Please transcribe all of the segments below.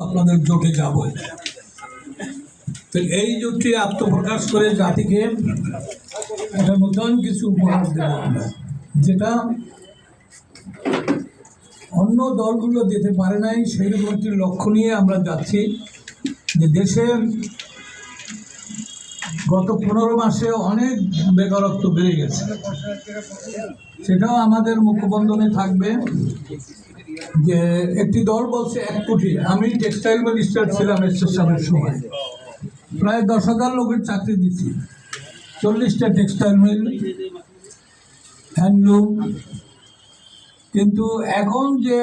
আপনাদের জোটে যাব। তো এই জোটটি আত্মপ্রকাশ করে জাতিকে একটা নতুন কিছু উপহার দেব আমরা, যেটা অন্য দলগুলো দিতে পারে নাই সেইরকম একটি লক্ষ্য নিয়ে আমরা যাচ্ছি। যে দেশে গত পনেরো মাসে অনেক বেকারত্ব বেড়ে গেছে। সেটাও আমাদের মুখবন্ধনে থাকবে। যে একটি দল বলছে এক কোটি। আমি টেক্সটাইল মিনিস্টার ছিলাম এসের সময়। প্রায় দশ হাজার লোকের চাকরি দিচ্ছি চল্লিশটা টেক্সটাইল মিল হ্যান্ডলুম কিন্তু এখন যে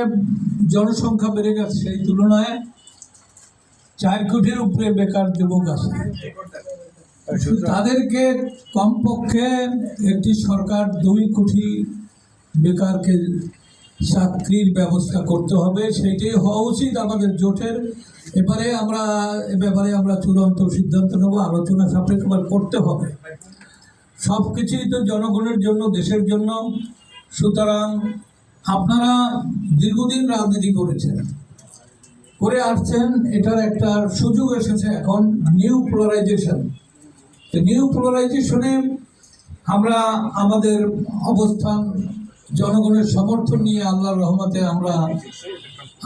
জনসংখ্যা বেড়ে গেছে, সেই তুলনায় চার কোটির উপরে বেকার যুবক আছে। তাদেরকে কমপক্ষে একটি সরকার দুই কোটি বেকারকে চাকরির ব্যবস্থা করতে হবে, সেইটাই হওয়া উচিত আমাদের জোটের। এবারে আমরা, এ ব্যাপারে আমরা চূড়ান্ত সিদ্ধান্ত নেব, আলোচনা সাপেক্ষে করতে হবে। সব কিছুই তো জনগণের জন্য, দেশের জন্য। সুতরাং আপনারা দীর্ঘদিন রাজনীতি করেছেন, করে আসছেন, এটার একটা সুযোগ এসেছে এখন নিউ পোলারাইজেশন নিউ পোলারাইজেশনে আমরা আমাদের অবস্থান জনগণের সমর্থন নিয়ে আল্লাহর রহমতে আমরা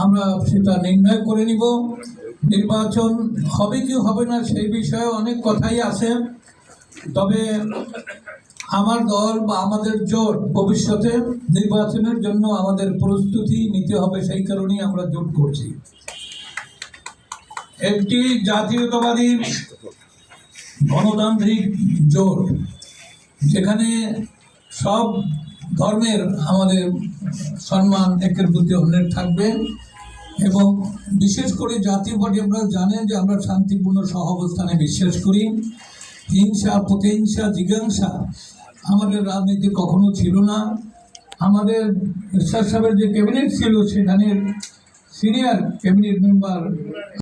আমরা সেটা নির্ণয় করে নিব। নির্বাচন হবে কি হবে না সেই বিষয়ে অনেক কথাই আছে। তবে আমার দল বা আমাদের জোট ভবিষ্যতে নির্বাচনের জন্য আমাদের প্রস্তুতি নিতে হবে সেই কারণেই আমরা জোট করছি। একটি জাতীয়তাবাদী গণতান্ত্রিক জোট, যেখানে সব ধর্মের আমাদের সম্মান একের প্রতি অন্যের থাকবে এবং বিশেষ করে জাতীয় পার্টি আপনারা জানেন যে আমরা শান্তিপূর্ণ সহাবস্থানে বিশ্বাস করি। হিংসা, প্রতিহিংসা, জিজ্ঞাসা আমাদের রাজনীতি কখনো ছিল না। আমাদের সাহেবের যে ক্যাবিনেট ছিল সেখানে সিনিয়র ক্যাবিনেট মেম্বার